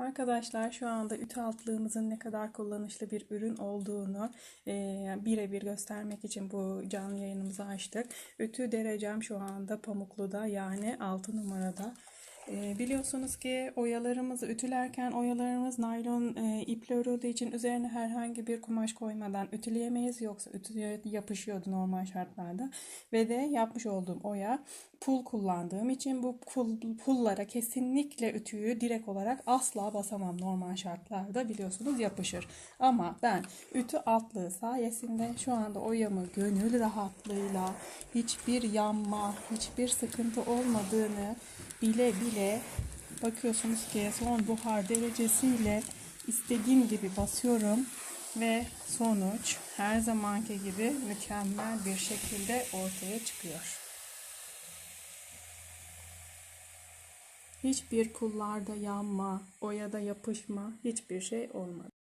Arkadaşlar şu anda ütü altlığımızın ne kadar kullanışlı bir ürün olduğunu e, birebir göstermek için bu canlı yayınımızı açtık. Ütü derecem şu anda Pamuklu'da yani 6 numarada. E, biliyorsunuz ki oyalarımızı ütülerken oyalarımız naylon e, iple örüldüğü için üzerine herhangi bir kumaş koymadan ütüleyemeyiz. Yoksa ütüye yapışıyordu normal şartlarda. Ve de yapmış olduğum oya pul kullandığım için bu pul, pullara kesinlikle ütüyü direkt olarak asla basamam normal şartlarda biliyorsunuz yapışır. Ama ben ütü altlığı sayesinde şu anda oyamı gönül rahatlığıyla hiçbir yanma, hiçbir sıkıntı olmadığını bile bile bakıyorsunuz ki son buhar derecesiyle istediğim gibi basıyorum ve sonuç her zamanki gibi mükemmel bir şekilde ortaya çıkıyor. Hiçbir kullarda yanma, oyada yapışma, hiçbir şey olmadı.